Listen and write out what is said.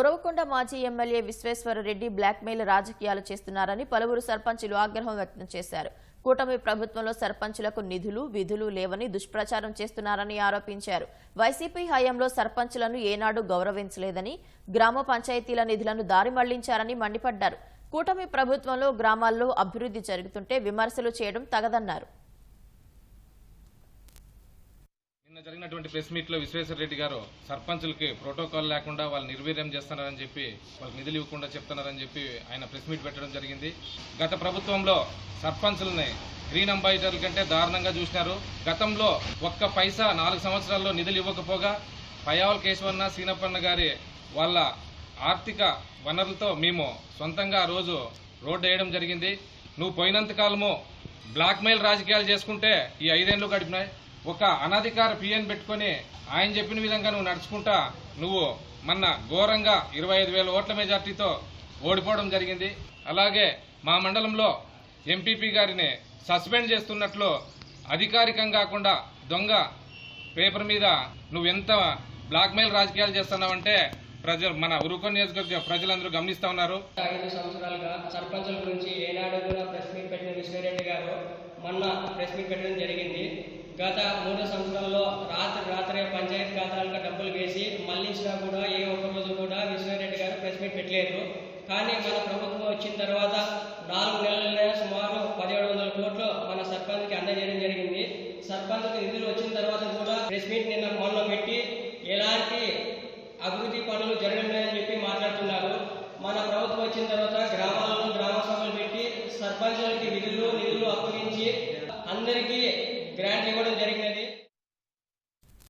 ఉరవకొండ మాజీ MLA Vishweshwar Reddy blackmail రాజకీయాలు చేస్తున్నారని పలువురు సర్పంచులు ఆగ్రహం వ్యక్తం చేశారు. కూటమి ప్రభుత్వంలో సర్పంచులకు నిధులు విధులు లేవని దుష్ప్రచారం చేస్తున్నారని ఆరోపించారు. వైసీపీ హయాంలో సర్పంచులను ఏనాడు గౌరవించలేదని గ్రామ పంచాయతీల నిధులను దారి మళ్ళించారని మండిపడ్డారు. కూటమి ప్రభుత్వంలో గ్రామాల్లో అభివృద్ధి జరుగుతుంటే విమర్శలు చేయడం తగదన్నారు. నిన్న జరిగినటువంటి ప్రెస్ మీట్లో విశ్వేశ్వరరెడ్డి గారు సర్పంచులకి ప్రోటోకాల్ లేకుండా వాళ్ళు నిర్వీర్యం చేస్తున్నారని చెప్పి వాళ్ళకి నిధులు ఇవ్వకుండా చెప్తున్నారని చెప్పి ఆయన ప్రెస్ మీట్ పెట్టడం జరిగింది. గత ప్రభుత్వంలో సర్పంచ్లని గ్రీన్ అంబాసిడర్ల కంటే దారుణంగా చూసినారు. గతంలో ఒక్క పైసా నాలుగు సంవత్సరాల్లో నిధులు ఇవ్వకపోగా పయావల్ కేశవన్న సీనప్పన్న గారి వాళ్ళ ఆర్థిక వనరులతో మేము సొంతంగా ఆ రోజు రోడ్డు వేయడం జరిగింది. నువ్వు పోయినంత కాలము బ్లాక్మెయిల్ రాజకీయాలు చేసుకుంటే ఈ ఐదేళ్ళు గడిపినాయి. ఒక అనధికార పిఎన్ పెట్టుకొని ఆయన చెప్పిన విధంగా నువ్వు నడుచుకుంటా నువ్వు మొన్న ఘోరంగా ఇరవై ఐదు వేల ఓట్ల మెజార్టీతో ఓడిపోవడం జరిగింది. అలాగే మా మండలంలో ఎంపీపీ గారిని సస్పెండ్ చేస్తున్నట్లు అధికారికంగా కాకుండా దొంగ పేపర్ మీద నువ్వెంత బ్లాక్మెయిల్ రాజకీయాలు చేస్తున్నావంటే ప్రజలు మన ఉరుకొని నియోజకవర్గ ప్రజలందరూ గమనిస్తా ఉన్నారు. ఐదు సంవత్సరాలుగా సర్పంచుల గురించి ఏనాడు కూడా ప్రెస్ మీట్ పెట్టిన విశ్వరెడ్డి గారు మొన్న ప్రెస్ మీట్ పెట్టడం జరిగింది. గత మూడు సంవత్సరాల్లో రాత్రి రాత్రే పంచాయతీ ఖాతాలకు డబ్బులు వేసి మళ్ళించినా కూడా ఏ ఒక్క రోజు కూడా విశ్వరెడ్డి గారు ప్రెస్ మీట్ పెట్టలేదు. కానీ మన ప్రభుత్వం వచ్చిన తర్వాత నాలుగు నెలలనే సుమారు పదిహేడు వందల కోట్లు మన సర్పంచ్కి అందజేయడం జరిగింది. సర్పంచ్కి నిధులు వచ్చిన తర్వాత కూడా ప్రెస్ మీట్ నిన్న ఫోన్లో పెట్టి ఎలాంటి అభివృద్ధి పనులు జరగడం లేదని చెప్పి మాట్లాడుతున్నారు. మన ప్రభుత్వం వచ్చిన తర్వాత గ్రామాలను గ్రామ సభలు పెట్టి సర్పంచులకి విధులు నిధులు అప్పగించి అందరికీ గ్రాంట్ ఇవ్వడం జరిగినది.